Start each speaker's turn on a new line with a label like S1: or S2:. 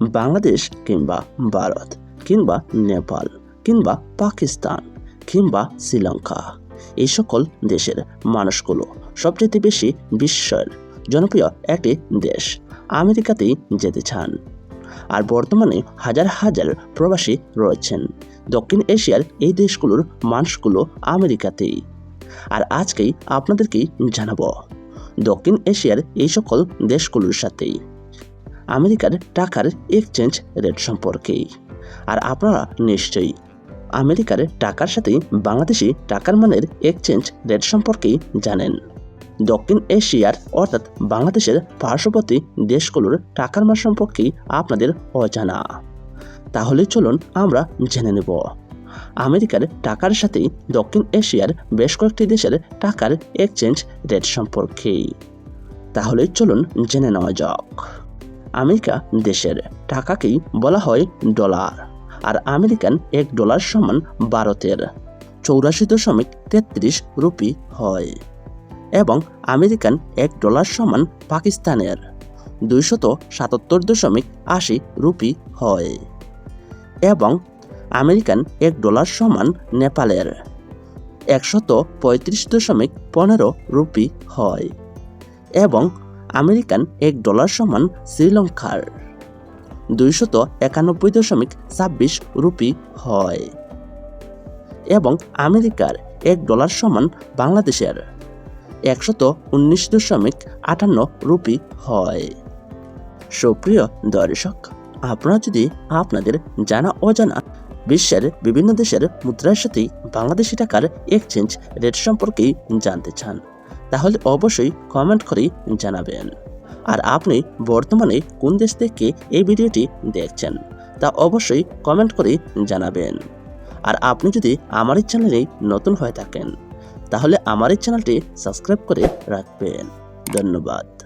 S1: বাংলাদেশ কিংবা ভারত, কিংবা নেপাল, কিংবা পাকিস্তান, কিংবা শ্রীলঙ্কা। এই সকল দেশের মানুষগুলো সবচেয়ে বেশি বিশ্বের জনপ্রিয় একটি দেশ, আমেরিকাতেই যেতে চান। আর বর্তমানে হাজার হাজার প্রবাসী রয়েছেন। দক্ষিণ এশিয়ার এই দেশগুলোর মানুষগুলো আমেরিকাতেই। আর আজকেই আপনাদেরকেই জানাব, দক্ষিণ এশিয়ার এই সকল দেশগুলোর সাথেই। আমেরিকার টাকার এক্সচেঞ্জ রেট সম্পর্কেই। আর আপনারা নিশ্চয়ই আমেরিকার টাকার সাথেই বাংলাদেশি টাকার মানের এক্সচেঞ্জ রেট সম্পর্কেই জানেন। দক্ষিণ এশিয়ার অর্থাৎ বাংলাদেশের পার্শ্ববর্তী দেশগুলোর টাকার মান সম্পর্কেই আপনাদের অজানা। তাহলে চলুন আমরা জেনে নেব। আমেরিকার টাকার সাথেই দক্ষিণ এশিয়ার বেশ কয়েকটি দেশের টাকার এক্সচেঞ্জ রেট সম্পর্কেই। তাহলে চলুন জেনে নেওয়া যাক। আমেরিকা দেশের। টাকাকেই বলা হয় ডলার। আর আমেরিকান এক ডলার সমান ভারতের। চৌরাশি দশমিক তেত্রিশ রুপি হয়। এবং আমেরিকান এক ডলার সমান পাকিস্তানের। দুইশত সাতাত্তর দশমিক আশি রুপি হয়। এবং আমেরিকান এক ডলার সমান নেপালের। একশত পঁয়ত্রিশ দশমিক পনেরো রুপি হয়। এবং আমেরিকান এক ডলার সমান শ্রীলঙ্কার। দুইশত একানব্বই দশমিক ছাব্বিশ রুপি হয়। এবং আমেরিকার এক ডলার সমান বাংলাদেশের একশত উনিশ দশমিক আটান্ন রুপি হয়। সুপ্রিয় দর্শক, আপনারা যদি আপনাদের জানা অজানা বিশ্বের বিভিন্ন দেশের মুদ্রার সাথে বাংলাদেশি টাকার এক্সচেঞ্জ রেট সম্পর্কেই জানতে চান তাহলে অবশ্যই কমেন্ট করে জানাবেন। আর আপনি বর্তমানে কোন দেশ থেকে এই ভিডিওটি দেখছেন, তা অবশ্যই কমেন্ট করে জানাবেন। আর আপনি যদি আমার এই চ্যানেলে নতুন হয়ে থাকেন, তাহলে আমার এই চ্যানেলটি সাবস্ক্রাইব করে রাখবেন। ধন্যবাদ।